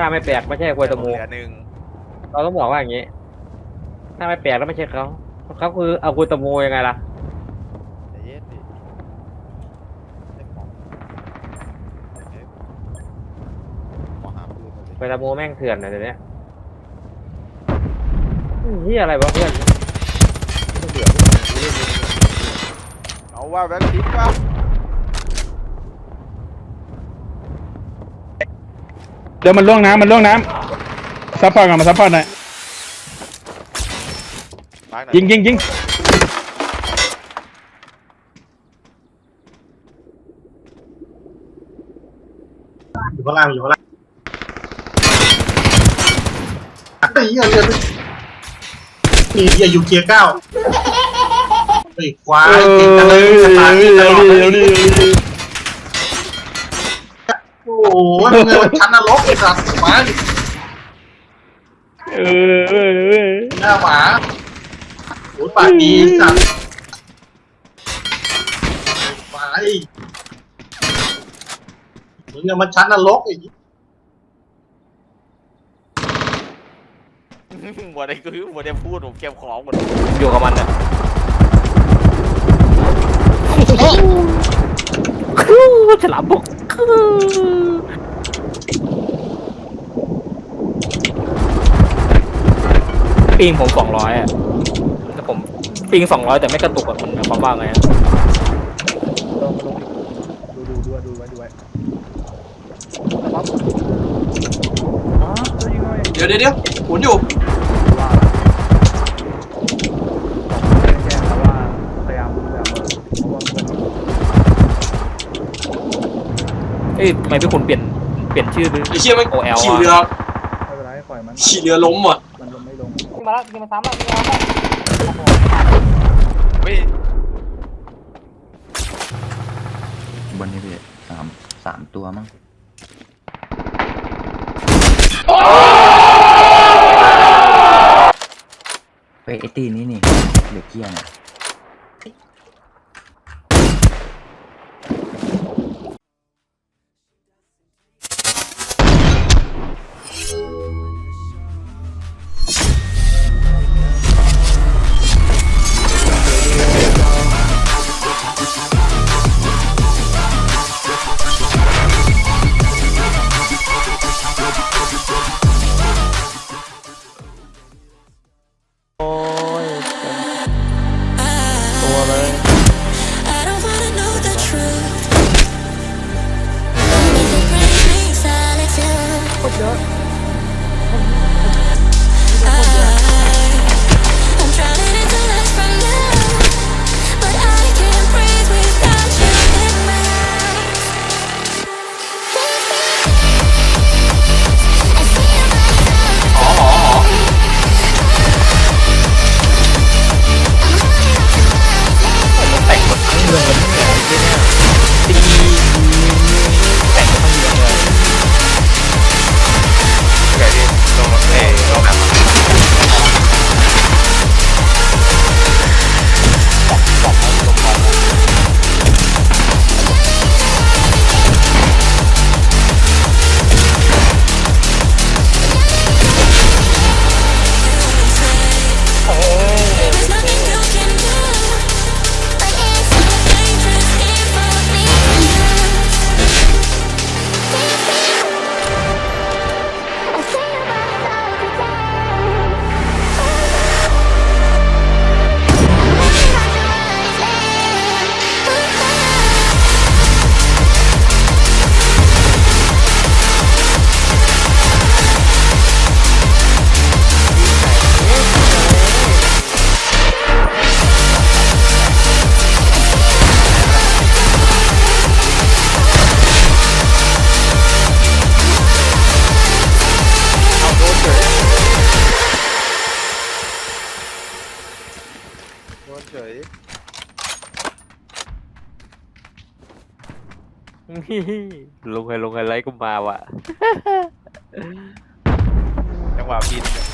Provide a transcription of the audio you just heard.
ถ้าไม่แปลกไม่ใช่ควยตะมู เหลือหนึ่งเราต้องบอกว่าอย่างนี้ ถ้าไม่แปลกแล้วไม่ใช่เขาเขาคือเอาคุยตะมูยังไงล่ะ ใจเย็นดิเล่นของเอ๊ะมองหาปืนมาสิคุยตะมูแม่งเถื่อนนะเดี๋ยวนี้นี่อะไรวะเพื่อนเอาว่าแบงค์ทิปป่ะ เดี๋ยวมันล่วงน้ำมันล่วงน้ำซัพพอร์ตก่อนมาซัพพอร์ตหน่อยมาร์คหน่อยิงยิงยิงอยู่ข้างล่างอยู่ข้างล่างไอ้เหี้ยเรือนี่เหี้ยอยู่เกียร์เก้าไอ้ควายเออเก่งจังเลยสตาร์ทที่ตลอดเลย เดี๋ยวดิเดี๋ยวดิ โอ้โหเงินชั้นนรกไอ้สัตว์มาดิเออเออเออหน้าหมาโอ้ยปากดีไอ้สัตว์ไปมึงเนี่ยมันชั้นนรกไอ้เหี้ยหมดไอ้คือหมดไอ้พูดผมเก็บของหมดอยู่กับมันน่ะฉลามบก ปิงผมสองร้อยอะแต่ผมปิงสองร้อยแต่ไม่กระตุกอะมันหมายความว่าไงอะลงลงดูดูดูดูไว้ดูไว้ปั๊บอ๋อตัวยิงหน่อยเดี๋ยวเดี๋ยวเดี๋ยวหมุนอยู่ ว่าไม่แจ้งแต่ว่าพยายามพยายามเพราะว่ามัน เอ้ยทำไมพี่คุณเปลี่ยนเปลี่ยนชื่อเป็นไอ้เชี่ยมันโอเอลขี่เรือไม่เป็นไรปล่อยมันขี่เรือล้มว่ะมันลงไม่ลงมาแล้วยิงมาซ้ำแล้วยิงมาซ้ำเฮ้ยบนนี้พี่สามสามตัวมั้งเฮ้ยไอตีนี้นี่เหลือเกี้ยน่ะ Dot ลงไฮลงไฮไลท์ก็มาว่ะ จังหวะบินเนี่ย